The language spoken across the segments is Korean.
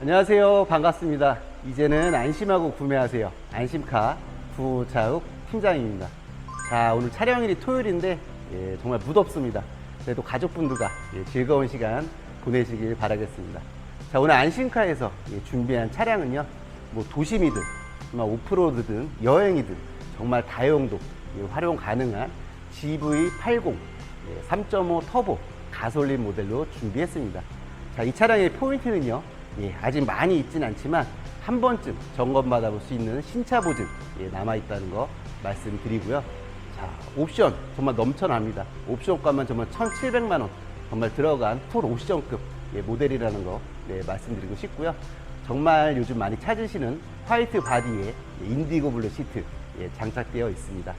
안녕하세요. 반갑습니다. 이제는 안심하고 구매하세요. 안심카 부자욱 팀장입니다. 자, 오늘 촬영일이 토요일인데 예, 정말 무덥습니다. 그래도 가족분들과 예, 즐거운 시간 보내시길 바라겠습니다. 자, 오늘 안심카에서 예, 준비한 차량은요, 뭐 도심이든 오프로드든 여행이든 정말 다용도 예, 활용 가능한 GV80 예, 3.5 터보 가솔린 모델로 준비했습니다. 자, 이 차량의 포인트는요, 예, 아직 많이 있진 않지만 한 번쯤 점검 받아볼 수 있는 신차 보증 예, 남아 있다는 거 말씀드리고요. 자, 옵션 정말 넘쳐납니다. 옵션값만 정말 1,700만 원 정말 들어간 풀 옵션급 예, 모델이라는 거 네, 말씀드리고 싶고요. 정말 요즘 많이 찾으시는 화이트 바디에 예, 인디고 블루 시트 예, 장착되어 있습니다.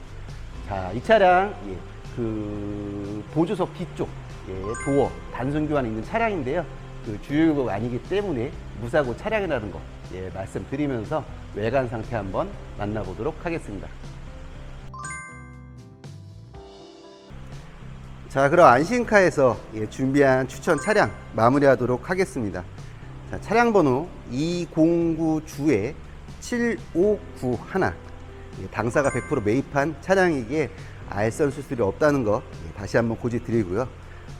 자, 이 차량 예, 그 보조석 뒤쪽 예, 도어 단순 교환 있는 차량인데요. 그 주유국 아니기 때문에 무사고 차량이라는 거 예, 말씀드리면서 외관 상태 한번 만나보도록 하겠습니다. 자, 그럼 안심카에서 예, 준비한 추천 차량 마무리하도록 하겠습니다. 자, 차량 번호 209주에 7591. 예, 당사가 100% 매입한 차량이기에 알선 수수료 없다는 거 예, 다시 한번 고지 드리고요.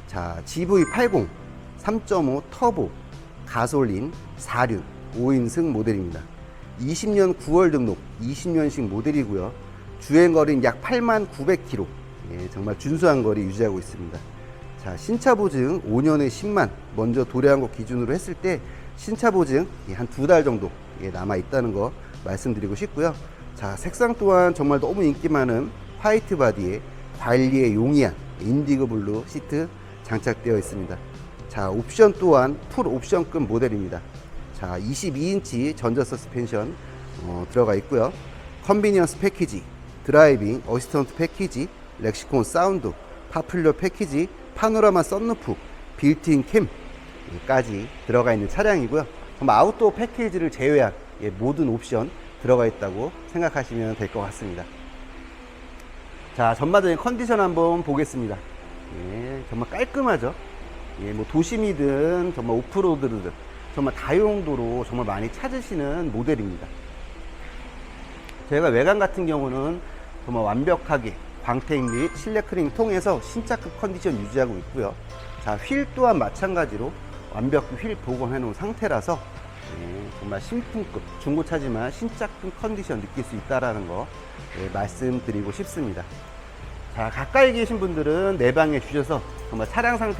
자, GV80 3.5 터보 가솔린 4륜 5인승 모델입니다. 20년 9월 등록 20년식 모델이고요. 주행 거리는 약 8만 900km. 예, 정말 준수한 거리 유지하고 있습니다. 자, 신차 보증 5년에 10만 먼저 도래한 것 기준으로 했을 때 신차 보증 한두 달 정도 예, 남아 있다는 거 말씀드리고 싶고요. 자, 색상 또한 정말 너무 인기 많은 화이트 바디에 관리에 용이한 인디고 블루 시트 장착되어 있습니다. 자, 옵션 또한 풀 옵션급 모델입니다. 자, 22인치 전자 서스펜션 어, 들어가 있고요. 컨비니언스 패키지, 드라이빙 어시스턴트 패키지, 렉시콘 사운드, 파퓰러 패키지, 파노라마 썬루프, 빌트인 캠까지 들어가 있는 차량이고요. 정말 아웃도어 패키지를 제외한 예, 모든 옵션 들어가 있다고 생각하시면 될 것 같습니다. 자, 전반적인 컨디션 한번 보겠습니다. 예, 정말 깔끔하죠? 예, 뭐 도심이든 정말 오프로드든 정말 다용도로 정말 많이 찾으시는 모델입니다. 저희가 외관 같은 경우는 정말 완벽하게 광택 및 실내 크림 통해서 신차급 컨디션 유지하고 있고요. 자, 휠 또한 마찬가지로 완벽히 휠 복원해 놓은 상태라서 예, 정말 신품급 중고차지만 신차급 컨디션 느낄 수 있다라는 거 예, 말씀드리고 싶습니다. 자, 가까이 계신 분들은 내방에 주셔서 정말 차량 상태